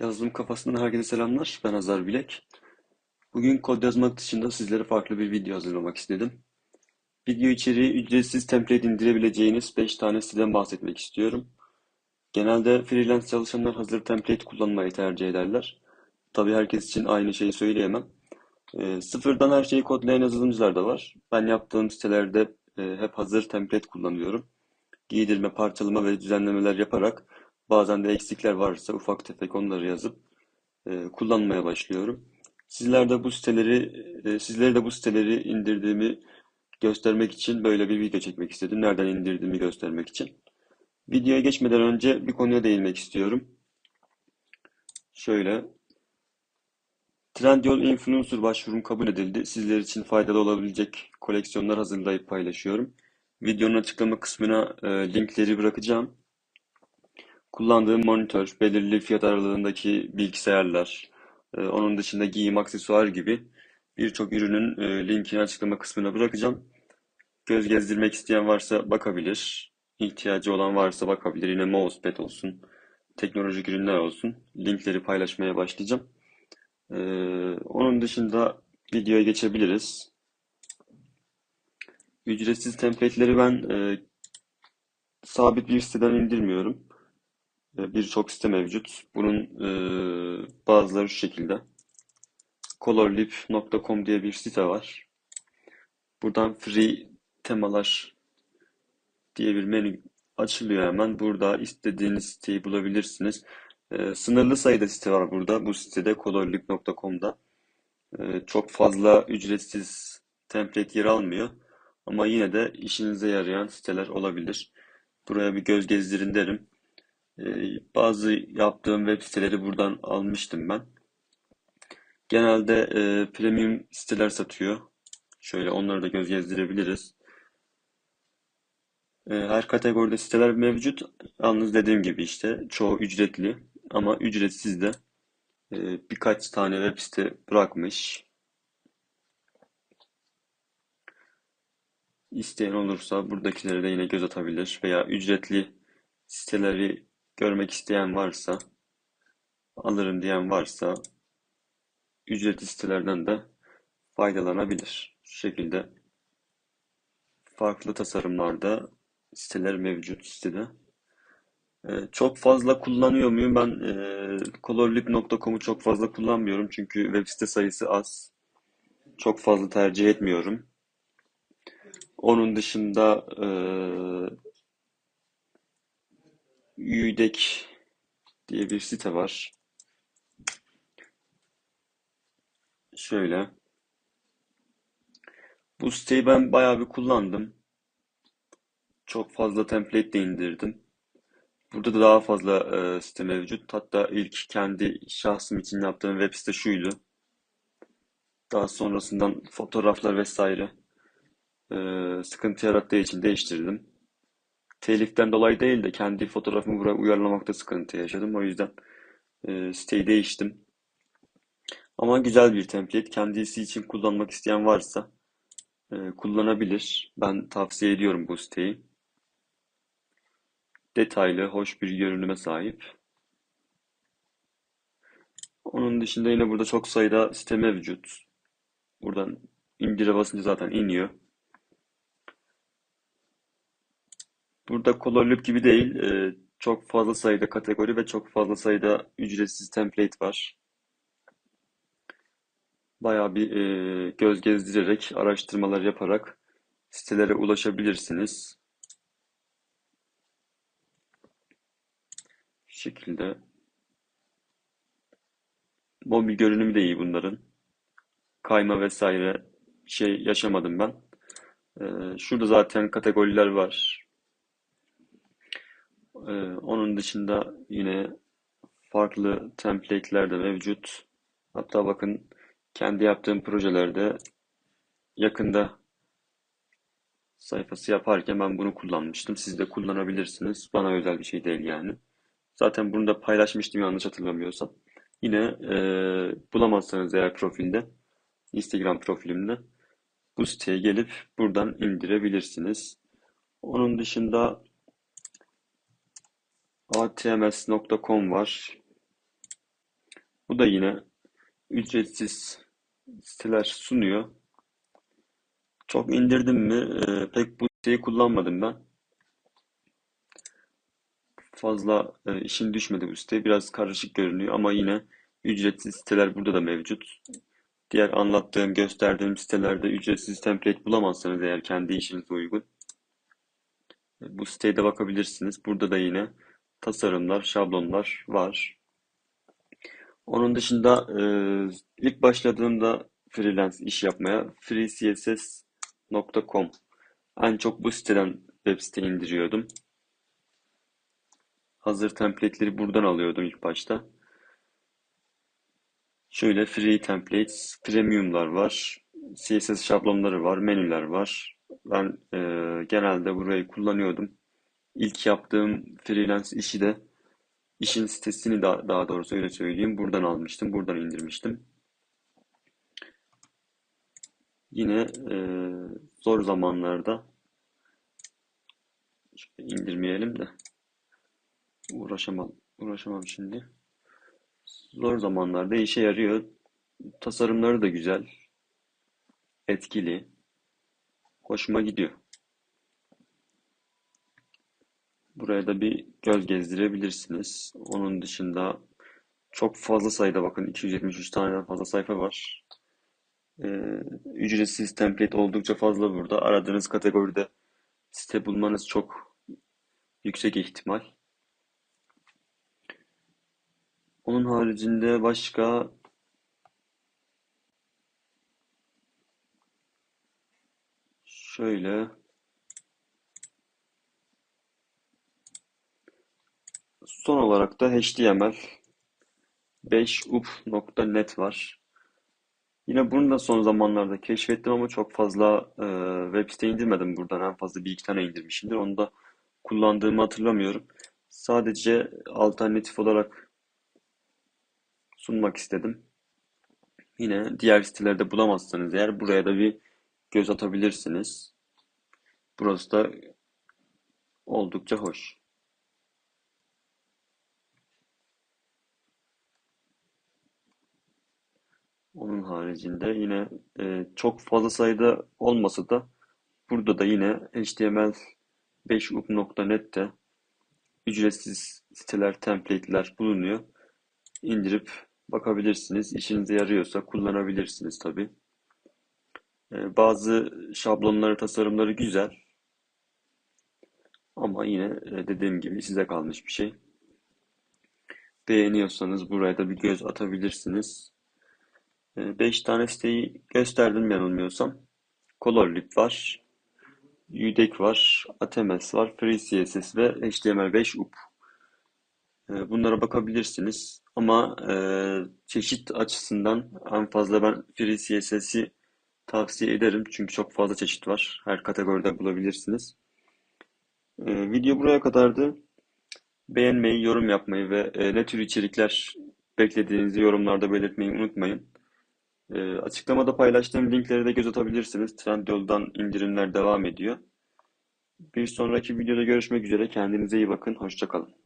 Yazılım kafasından herkese selamlar. Ben Azar Bilek. Bugün kod yazmak dışında sizlere farklı bir video hazırlamak istedim. Video içeriği ücretsiz template indirebileceğiniz 5 tane siteden bahsetmek istiyorum. Genelde freelance çalışanlar hazır template kullanmayı tercih ederler. Tabii herkes için aynı şeyi söyleyemem. E, sıfırdan her şeyi kodlayan yazılımcılar da var. Ben yaptığım sitelerde e, hep hazır template kullanıyorum. Giydirme, parçalama ve düzenlemeler yaparak bazen de eksikler varsa ufak tefek onları yazıp e, kullanmaya başlıyorum. Sizler de bu siteleri, e, sizlere de bu siteleri indirdiğimi göstermek için böyle bir video çekmek istedim. Nereden indirdiğimi göstermek için. Videoya geçmeden önce bir konuya değinmek istiyorum. Şöyle, Trendyol Influencer başvurum kabul edildi. Sizler için faydalı olabilecek koleksiyonlar hazırlayıp paylaşıyorum. Videonun açıklama kısmına e, linkleri bırakacağım. Kullandığım monitör, belirli fiyat aralığındaki bilgisayarlar, e, onun dışında giyim, aksesuar gibi birçok ürünün e, linkini açıklama kısmına bırakacağım. Göz gezdirmek isteyen varsa bakabilir. İhtiyacı olan varsa bakabilir. Yine mousepad olsun, teknolojik ürünler olsun. Linkleri paylaşmaya başlayacağım. E, onun dışında videoya geçebiliriz. Ücretsiz template'leri ben e, sabit bir siteden indirmiyorum. E, Birçok site mevcut. Bunun e, bazıları şu şekilde. colorlib.com diye bir site var. Buradan free temalar diye bir menü açılıyor hemen. Burada istediğiniz siteyi bulabilirsiniz. E, sınırlı sayıda site var burada. Bu sitede colorlib.com'da. E, çok fazla ücretsiz template yer almıyor. Ama yine de işinize yarayan siteler olabilir. Buraya bir göz gezdirin derim. Ee, bazı yaptığım web siteleri buradan almıştım ben. Genelde e, premium siteler satıyor. Şöyle onları da göz gezdirebiliriz. E, her kategoride siteler mevcut. Yalnız dediğim gibi işte çoğu ücretli ama ücretsiz de e, birkaç tane web site bırakmış. İsteyen olursa buradakilere de yine göz atabilir veya ücretli siteleri görmek isteyen varsa alırım diyen varsa ücretli sitelerden de faydalanabilir. Şu şekilde farklı tasarımlarda siteler mevcut sitede. Ee, çok fazla kullanıyor muyum? Ben e, colorlib.com'u çok fazla kullanmıyorum çünkü web site sayısı az. Çok fazla tercih etmiyorum. Onun dışında e, Udek diye bir site var. Şöyle. Bu siteyi ben bayağı bir kullandım. Çok fazla template de indirdim. Burada da daha fazla e, site mevcut. Hatta ilk kendi şahsım için yaptığım web site şuydu. Daha sonrasından fotoğraflar vesaire e, sıkıntı yarattığı için değiştirdim. Teliften dolayı değil de kendi fotoğrafımı buraya uyarlamakta sıkıntı yaşadım. O yüzden e, siteyi değiştim. Ama güzel bir template. Kendisi için kullanmak isteyen varsa e, kullanabilir. Ben tavsiye ediyorum bu siteyi. Detaylı, hoş bir görünüme sahip. Onun dışında yine burada çok sayıda site mevcut. Buradan indire basınca zaten iniyor. Burada Colorlib gibi değil, e, çok fazla sayıda kategori ve çok fazla sayıda ücretsiz template var. Bayağı bir e, göz gezdirerek, araştırmalar yaparak sitelere ulaşabilirsiniz. Şu şekilde. Mobil görünümü de iyi bunların. Kayma vesaire şey yaşamadım ben. E, şurada zaten kategoriler var. E, onun dışında yine farklı template'ler de mevcut. Hatta bakın kendi yaptığım projelerde yakında sayfası yaparken ben bunu kullanmıştım. Siz de kullanabilirsiniz. Bana özel bir şey değil yani. Zaten bunu da paylaşmıştım yanlış hatırlamıyorsam. Yine e, bulamazsanız eğer profilde, Instagram profilimde bu siteye gelip buradan indirebilirsiniz. Onun dışında atms.com var. Bu da yine ücretsiz siteler sunuyor. Çok indirdim mi? Ee, pek bu siteyi kullanmadım ben. Fazla e, işin düşmedi bu site. Biraz karışık görünüyor ama yine ücretsiz siteler burada da mevcut. Diğer anlattığım, gösterdiğim sitelerde ücretsiz template bulamazsanız eğer kendi işinize uygun. Bu siteye de bakabilirsiniz. Burada da yine tasarımlar, şablonlar var. Onun dışında e, ilk başladığımda freelance iş yapmaya freecss.com en çok bu siteden web site indiriyordum. Hazır template'leri buradan alıyordum ilk başta. Şöyle free templates, premium'lar var, CSS şablonları var, menüler var. Ben e, genelde burayı kullanıyordum. İlk yaptığım freelance işi de işin sitesini da, daha doğrusu öyle söyleyeyim. Buradan almıştım, buradan indirmiştim. Yine e, zor zamanlarda indirmeyelim de uğraşamam uğraşamam şimdi. Zor zamanlarda işe yarıyor. Tasarımları da güzel, etkili, hoşuma gidiyor. Buraya da bir göz gezdirebilirsiniz. Onun dışında çok fazla sayıda bakın 273 taneden fazla sayfa var. Ee, ücretsiz template oldukça fazla burada. Aradığınız kategoride site bulmanız çok yüksek ihtimal. Onun haricinde başka şöyle son olarak da HTML 5up.net var. Yine bunu da son zamanlarda keşfettim ama çok fazla e, web site indirmedim buradan. En fazla bir iki tane indirmişimdir. Onu da kullandığımı hatırlamıyorum. Sadece alternatif olarak sunmak istedim. Yine diğer sitelerde bulamazsanız eğer buraya da bir göz atabilirsiniz. Burası da oldukça hoş. Onun haricinde yine e, çok fazla sayıda olmasa da burada da yine html5up.net'te ücretsiz siteler, template'ler bulunuyor. İndirip bakabilirsiniz. İşinize yarıyorsa kullanabilirsiniz tabii. E, bazı şablonları, tasarımları güzel. Ama yine e, dediğim gibi size kalmış bir şey. Beğeniyorsanız buraya da bir göz atabilirsiniz. 5 tane siteyi gösterdim yanılmıyorsam. Colorlib var. Udek var. Atemes var. FreeCSS ve HTML5 up. Bunlara bakabilirsiniz. Ama e, çeşit açısından en fazla ben FreeCSS'i tavsiye ederim. Çünkü çok fazla çeşit var. Her kategoride bulabilirsiniz. E, video buraya kadardı. Beğenmeyi, yorum yapmayı ve e, ne tür içerikler beklediğinizi yorumlarda belirtmeyi unutmayın. E, açıklamada paylaştığım linklere de göz atabilirsiniz. Trendyol'dan indirimler devam ediyor. Bir sonraki videoda görüşmek üzere. Kendinize iyi bakın. Hoşça kalın.